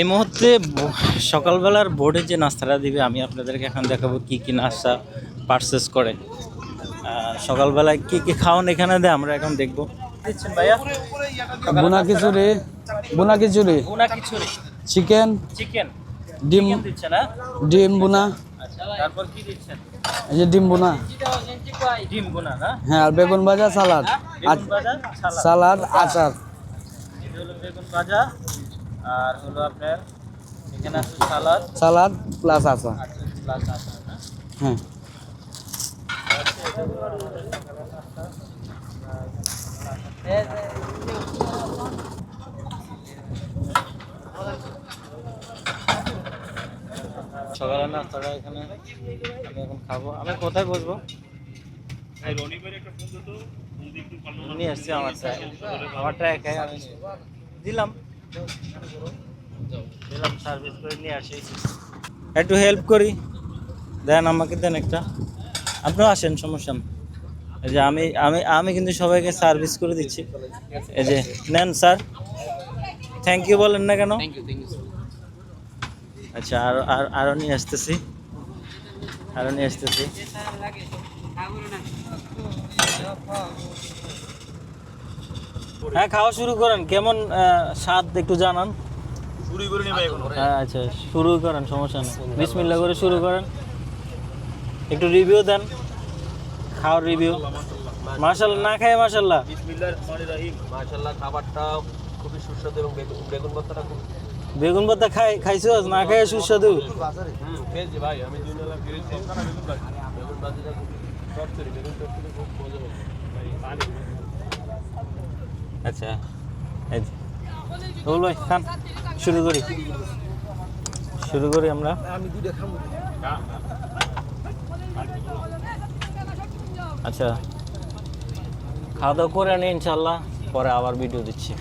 এই মুহূর্তে সকালবেলার বোর্ডে যে নাস্তাটা দিবে আমি আপনাদেরকে এখন দেখাবো কি কি নাস্তা পারচেস করে। সকালবেলায় কি কি খাওয়ান এখানে দেয় আমরা এখন দেখব। দিচ্ছেন ভাইয়া? বোনা খিচুড়ি বোনা খিচুড়ি। উনা খিচুড়ি। Chicken chicken. ডিম। দিচ্ছেন হ্যাঁ? ডিম বোনা। আচ্ছা তারপর কি দিচ্ছেন? এই যে ডিম বোনা। ডিম বোনা না? হ্যাঁ আর বেগুন ভাজা সালাদ। বেগুন ভাজা সালাদ। সালাদ আচার। এটা হলো বেগুন ভাজা আর হলো আপনার এখানে আছে সালাদ। সালাদ প্লাস আচ্ছা প্লাস আচার না? হ্যাঁ। সকালের নাস্তাটা এখানে আমি এখন খাব। আমি কোথায় বসবো? নিয়ে আসছি আমারটা আমারটা একাই আমি দিলাম। দিলাম সার্ভিস করে নিয়ে আসি। একটু হেল্প করি। দেন আমাকে দেন একটা। আপনিও আসেন সমস্যা এই যে আমি আমি আমি কিন্তু সবাইকে সার্ভিস করে দিচ্ছি। এই যে নেন স্যার থ্যাংক ইউ বলেন না কেন? আচ্ছা আর আর আরও নিয়ে আসতেছি। আরও নিয়ে আসতেছি। হ্যাঁ খাওয়া শুরু করেন। কেমন স্বাদ একটু জানান। হ্যাঁ আচ্ছা শুরু করেন সমস্যা নেই। বিসমিল্লা করে শুরু করেন। একটু রিভিউ দেন। খাওয়ার রিভিউ মার্শাল্লাহ না খায় মাশাআল্লাহ? খাবারটা খুবই সুস্বাদু এবং বেগুন ভর্তাটা খুব বেগুন পাতা খাই খাইছো না খায় সুস্বাদু? ভাই। আমি বেগুন আচ্ছা এই যে। খান শুরু করি। শুরু করি আমরা। আচ্ছা। খাওয়া দাওয়া করে আনি ইনশাল্লাহ পরে আবার ভিডিও দিচ্ছি।